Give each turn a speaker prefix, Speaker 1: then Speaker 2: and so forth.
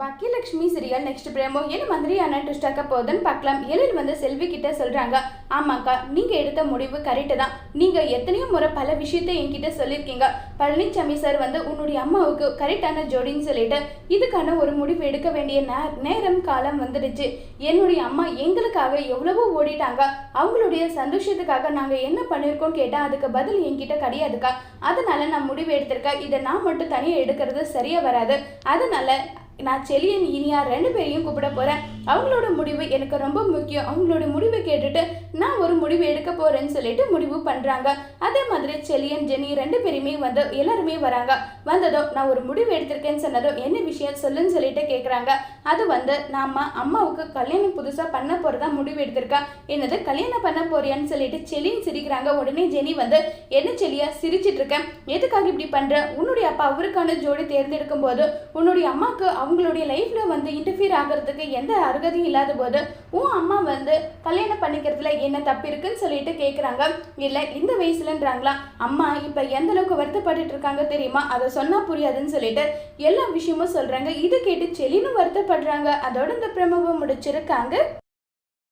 Speaker 1: Baakiyalakshmi serial next பிரேமோ என்ன மாதிரியான twist ஆக்க போதுன்னு பார்க்கலாம். எழில் வந்து செல்வி கிட்ட சொல்றாங்க ஆமாக்கா நீங்க எடுத்த முடிவு கரெக்டு தான். நீங்க எத்தனையோ முறை பல விஷயத்தை என்கிட்ட சொல்லியிருக்கீங்க. பழனிசாமி சார் வந்து உன்னுடைய அம்மாவுக்கு கரெக்டான ஜோடின்னு சொல்லிட்டு இதுக்கான ஒரு முடிவு எடுக்க வேண்டிய நே- நேரம் காலம் வந்துடுச்சு. என்னுடைய அம்மா எங்களுக்காக எவ்வளவோ ஓடிட்டாங்க. அவங்களுடைய சந்தோஷத்துக்காக நாங்க என்ன பண்ணியிருக்கோம் கேட்டா அதுக்கு பதில் என்கிட்ட கிடையாதுக்கா. அதனால நான் முடிவு எடுத்திருக்கேன். இதை நான் மட்டும் தனியாக எடுக்கிறது சரியா வராது. அதனால நான் செலியன் இனியா ரெண்டு பேரையும் கூப்பிட போறேன். அவங்களோட எனக்கு ரொம்ப முக்கியம். அவங்களோட முடிவை கேட்டுட்டு நான் ஒரு முடிவு எடுக்க போறேன்னு சொல்லிட்டு முடிவு பண்றாங்க. அதே மாதிரி செலியன் ஜெனி ரெண்டு பேருமே வந்து எல்லாருமே வராங்க. வந்ததோ நான் ஒரு முடிவு எடுத்திருக்கேன்னு சொன்னதோ என்ன விஷயம் சொல்லுன்னு சொல்லிட்டு கேக்குறாங்க. அது வந்து நாம அம்மாவுக்கு கல்யாணம் புதுசா பண்ண போறதா முடிவு எடுத்திருக்கா? என்னது கல்யாணம் பண்ண போறியான்னு சொல்லிட்டு செலியன் சிரிக்கிறாங்க. உடனே ஜெனி வந்து என்ன செலியா சிரிச்சிட்டு இருக்கேன் எதுக்காக இப்படி பண்ற? உன்னுடைய அப்பா அவருக்கான ஜோடி தேர்ந்தெடுக்கும் போது உன்னுடைய அம்மாவுக்கு அவங்களுடைய லைஃப்ல வந்து இன்டர்ஃபியர் ஆகிறதுக்கு எந்த அருகதையும் இல்லாத போது உன் அம்மா வந்து கல்யாணம் பண்ணிக்கிறதுல என்ன தப்பு இருக்குன்னு சொல்லிட்டு கேட்குறாங்க இல்லை இந்த வயசுலன்றாங்களா? அம்மா இப்போ எந்த அளவுக்கு வருத்தப்பட்டுட்டு இருக்காங்க தெரியுமா? அதை சொன்னால் புரியாதுன்னு சொல்லிட்டு எல்லா விஷயமும் சொல்கிறாங்க இது கேட்டு செலினும் வருத்தப்படுறாங்க. அதோட இந்த பிரமவை முடிச்சிருக்காங்க.